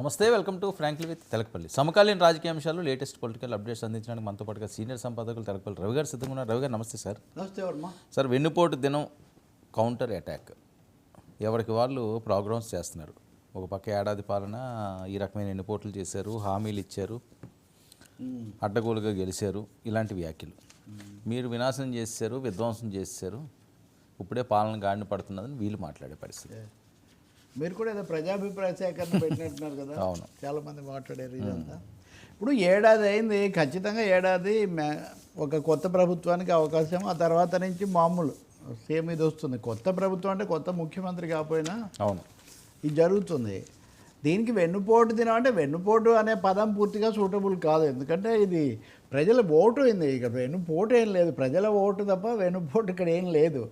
నమస్తే welcome to frankly with Telakapalli. సమకాలీన రాజకీయ అంశాలు లేటెస్ట్ పొలిటికల్ అప్డేట్స్ అందించడానికి మనతో పాటుగా సీనియర్ సంపాదకులు తెలకపల్లి రవి గారు సిద్ధంగా ఉన్నారు. రవి గారు నమస్తే సార్. నమస్తే వర్మ. సార్ వెన్నుపోటు దినం కౌంటర్ అటాక్. ఎవరికి వాళ్ళు ప్రోగ్రామ్స్ చేస్తున్నారు. ఒక పక్క ఏడాది పాలన ఈ రకమైన ఎన్నుపోట్లు చేశారు హామీలు ఇచ్చారు అడ్డగోలుగా గెలిచారు ఇలాంటి వ్యాఖ్యలు. మీరు వినాశనం చేశారు విధ్వంసం చేశారు ఇప్పుడే పాలన గాడిన పడుతున్నదని వీళ్ళు మాట్లాడే పరిస్థితి. మీరు కూడా ఏదో ప్రజాభిప్రాయ సేకరణ పెట్టినట్టున్నారు కదా. అవును. చాలా మంది మాట్లాడారు ఇదంతా. ఇప్పుడు ఏడాది అయింది ఖచ్చితంగా ఏడాది ఒక కొత్త ప్రభుత్వానికి అవకాశం ఆ తర్వాత నుంచి మామూలు సేమ్ ఇది వస్తుంది. కొత్త ప్రభుత్వం అంటే కొత్త ముఖ్యమంత్రి కాకపోయినా అవును. ఇది జరుగుతుంది. దీనికి వెన్నుపోటు దినం అంటే వెన్నుపోటు అనే పదం పూర్తిగా సూటబుల్ కాదు. ఎందుకంటే ఇది ప్రజల ఓటు అయింది. ఇక వెన్నుపోటు ఏం లేదు. ప్రజల ఓటు తప్ప వెన్నుపోటు ఇక్కడ ఏం లేదు.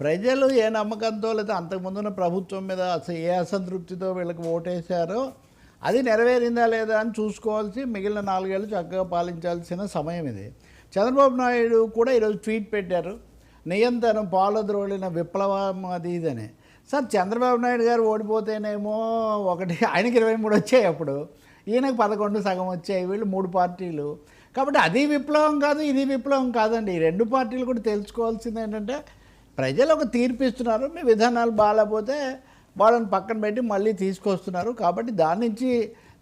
ప్రజలు ఏ నమ్మకంతో లేదా అంతకుముందున్న ప్రభుత్వం మీద అసలు ఏ అసంతృప్తితో వీళ్ళకి ఓటేశారో అది నెరవేరిందా లేదా అని చూసుకోవాల్సి మిగిలిన నాలుగేళ్ళు చక్కగా పాలించాల్సిన సమయం ఇది. చంద్రబాబు నాయుడు కూడా ఈరోజు ట్వీట్ పెట్టారు. నియంత్రణ పాలద్రోలిన విప్లవం అది ఇదని. సార్ చంద్రబాబు నాయుడు గారు ఓడిపోతేనేమో ఒకటి ఆయనకి ఇరవై మూడు వచ్చాయి అప్పుడు. ఈయనకు పదకొండు సగం వచ్చాయి వీళ్ళు మూడు పార్టీలు. కాబట్టి అది విప్లవం కాదు ఇది విప్లవం కాదండి. ఈ రెండు పార్టీలు కూడా తెలుసుకోవాల్సింది ఏంటంటే ప్రజలు ఒక తీర్పు ఇస్తున్నారు మీ విధానాలు బాగాలేకపోతే వాళ్ళని పక్కన పెట్టి మళ్ళీ తీసుకొస్తున్నారు. కాబట్టి దాని నుంచి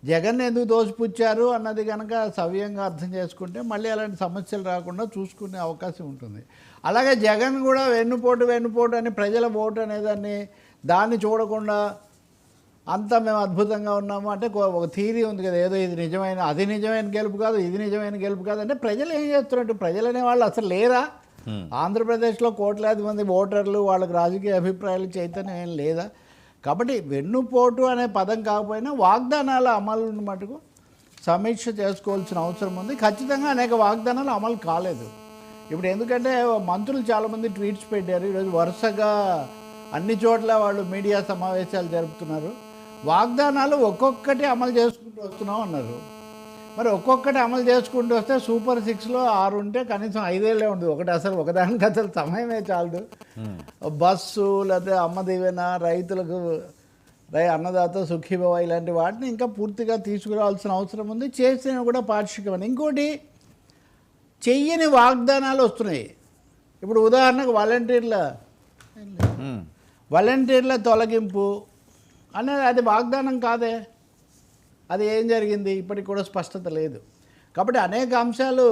జగన్ ఎందుకు దోసిపుచ్చారు అన్నది కనుక సవ్యంగా అర్థం చేసుకుంటే మళ్ళీ అలాంటి సమస్యలు రాకుండా చూసుకునే అవకాశం ఉంటుంది. అలాగే జగన్ కూడా వెన్నుపోటు వెన్నుపోటు అని ప్రజల ఓటు అనేదాన్ని దాన్ని చూడకుండా అంతా మేము అద్భుతంగా ఉన్నాము అంటే ఒక థీరీ ఉంది కదా ఏదో ఇది నిజమైన అది నిజమైన గెలుపు కాదు ఇది నిజమైన గెలుపు కాదు అంటే ప్రజలు ఏం చేస్తున్నట్టు ప్రజలు అనే వాళ్ళు అసలు లేరా? ఆంధ్రప్రదేశ్లో కోట్లాది మంది ఓటర్లు వాళ్ళకి రాజకీయ అభిప్రాయాలు చైతన్యం ఏం లేదా? కాబట్టి వెన్నుపోటు అనే పదం కాకపోయినా వాగ్దానాల అమలును మటుకు సమీక్ష చేసుకోవాల్సిన అవసరం ఉంది. ఖచ్చితంగా అనేక వాగ్దానాలు అమలు కాలేదు. ఇప్పుడు ఎందుకంటే మంత్రులు చాలామంది ట్వీట్స్ పెట్టారు. ఈరోజు వరుసగా అన్ని చోట్ల వాళ్ళు మీడియా సమావేశాలు జరుపుతున్నారు. వాగ్దానాలు ఒక్కొక్కటి అమలు చేసుకుంటూ వస్తున్నాం అన్నారు. మరి ఒక్కొక్కటి అమలు చేసుకుంటూ వస్తే సూపర్ సిక్స్లో ఆరు ఉంటే కనీసం ఐదేళ్ళే ఉండదు. ఒకటి అసలు ఒకదానికి అసలు సమయమే చాలదు. బస్సు లేకపోతే అమ్మ దీవెన రైతులకు రై అన్నదాత సుఖీభవ ఇలాంటి వాటిని ఇంకా పూర్తిగా తీసుకురావాల్సిన అవసరం ఉంది. చేసినవి కూడా పాక్షికమని. ఇంకోటి చెయ్యని వాగ్దానాలు వస్తున్నాయి. ఇప్పుడు ఉదాహరణకు వాలంటీర్ల మ్మ్. వాలంటీర్ల తొలగింపు అనేది అది వాగ్దానం కాదే. అది ఏం జరిగింది? ఇప్పటికి కూడా స్పష్టత లేదు. కాబట్టి అనేక అంశాలు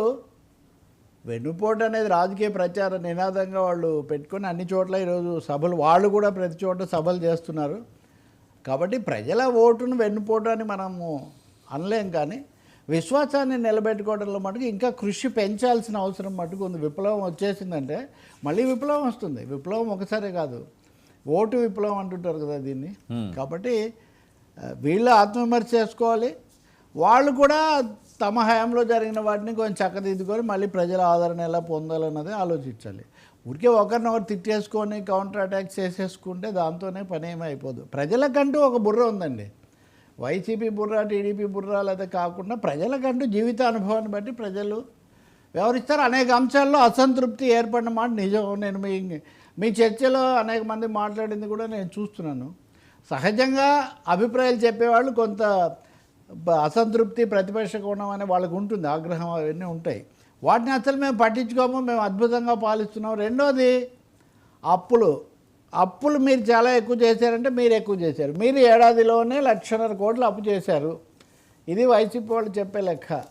వెన్నుపోటు అనేది రాజకీయ ప్రచార నినాదంగా వాళ్ళు పెట్టుకొని అన్ని చోట్ల ఈరోజు సభలు వాళ్ళు కూడా ప్రతి చోట సభలు చేస్తున్నారు. కాబట్టి ప్రజల ఓటును వెన్నుపోటు అని మనము అనలేం కానీ విశ్వాసాన్ని నిలబెట్టుకోవడంలో మటుకు ఇంకా కృషి పెంచాల్సిన అవసరం మటుకు ఉంది. విప్లవం వచ్చేసిందంటే మళ్ళీ విప్లవం వస్తుంది. విప్లవం ఒకసారే కాదు. ఓటు విప్లవం అంటుంటారు కదా దీన్ని. కాబట్టి వీళ్ళు ఆత్మవిమర్శ చేసుకోవాలి. వాళ్ళు కూడా తమ హయాంలో జరిగిన వాటిని కొంచెం చక్కదిద్దుకొని మళ్ళీ ప్రజల ఆదరణ ఎలా పొందాలన్నది ఆలోచించాలి. ఊరికే ఒకరినొకరు తిట్టేసుకొని కౌంటర్ అటాక్ చేసేసుకుంటే దాంతోనే పని ఏమీ అయిపోదు. ప్రజలకంటూ ఒక బుర్ర ఉందండి. వైసీపీ బుర్ర టీడీపీ బుర్ర లేదా కాకుండా ప్రజలకంటూ జీవిత అనుభవాన్ని బట్టి ప్రజలు వ్యవహరిస్తారు. అనేక అంశాల్లో అసంతృప్తి ఏర్పడిన మాట నిజం. నేను మీ మీ చర్చలో అనేక మంది మాట్లాడింది కూడా నేను చూస్తున్నాను. సహజంగా అభిప్రాయాలు చెప్పేవాళ్ళు కొంత అసంతృప్తి ప్రతిపక్ష కోణం అనే వాళ్ళకు ఉంటుంది. ఆగ్రహం అవన్నీ ఉంటాయి. వాటిని అసలు మేము పట్టించుకోము. మేము అద్భుతంగా పాలిస్తున్నాం. రెండోది అప్పులు. అప్పులు మీరు చాలా ఎక్కువ చేశారంటే మీరు ఎక్కువ చేశారు. మీరు ఏడాదిలోనే లక్షన్నర కోట్లు అప్పు చేశారు. ఇది వైసీపీ వాళ్ళు చెప్పే లెక్క.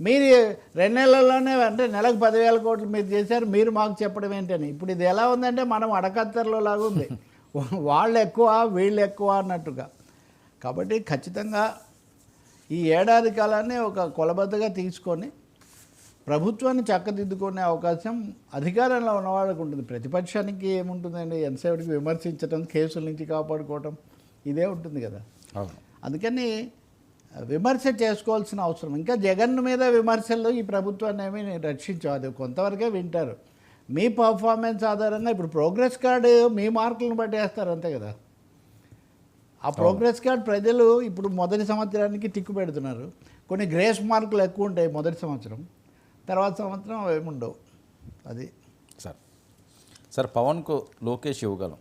మీరు రెండు నెలల్లోనే అంటే నెలకు పదివేల కోట్లు మీరు చేశారు. మీరు మాకు చెప్పడం ఏంటని. ఇప్పుడు ఇది ఎలా ఉందంటే మనం అడకత్తర్లో లాగా ఉంది. వాళ్ళు ఎక్కువ వీళ్ళు ఎక్కువ అన్నట్టుగా. కాబట్టి ఖచ్చితంగా ఈ ఏడాది కాలాన్ని ఒక కొలబద్దగా తీసుకొని ప్రభుత్వాన్ని చక్కదిద్దుకునే అవకాశం అధికారంలో ఉన్న వాళ్ళకు ఉంటుంది. ప్రతిపక్షానికి ఏముంటుందండి? ఎంతసేపటికి విమర్శించడం కేసుల నుంచి కాపాడుకోవటం ఇదే ఉంటుంది కదా. అందుకని విమర్శ చేసుకోవాల్సిన అవసరం. ఇంకా జగన్ మీద విమర్శలు ఈ ప్రభుత్వాన్ని ఏమీ రక్షించవు. అది కొంతవరకే వింటారు. మీ పర్ఫార్మెన్స్ ఆధారంగా ఇప్పుడు ప్రోగ్రెస్ కార్డు మీ మార్కులను బట్టి వేస్తారు అంతే కదా? ఆ ప్రోగ్రెస్ కార్డ్ ప్రజలు ఇప్పుడు మొదటి సంవత్సరానికి టిక్కు పెడుతున్నారు. కొన్ని గ్రేస్ మార్కులు ఎక్కువ ఉంటాయి మొదటి సంవత్సరం. తర్వాత సంవత్సరం ఏముండవు అది. సార్. సార్ పవన్కు లోకేష్ ఇవ్వగలం.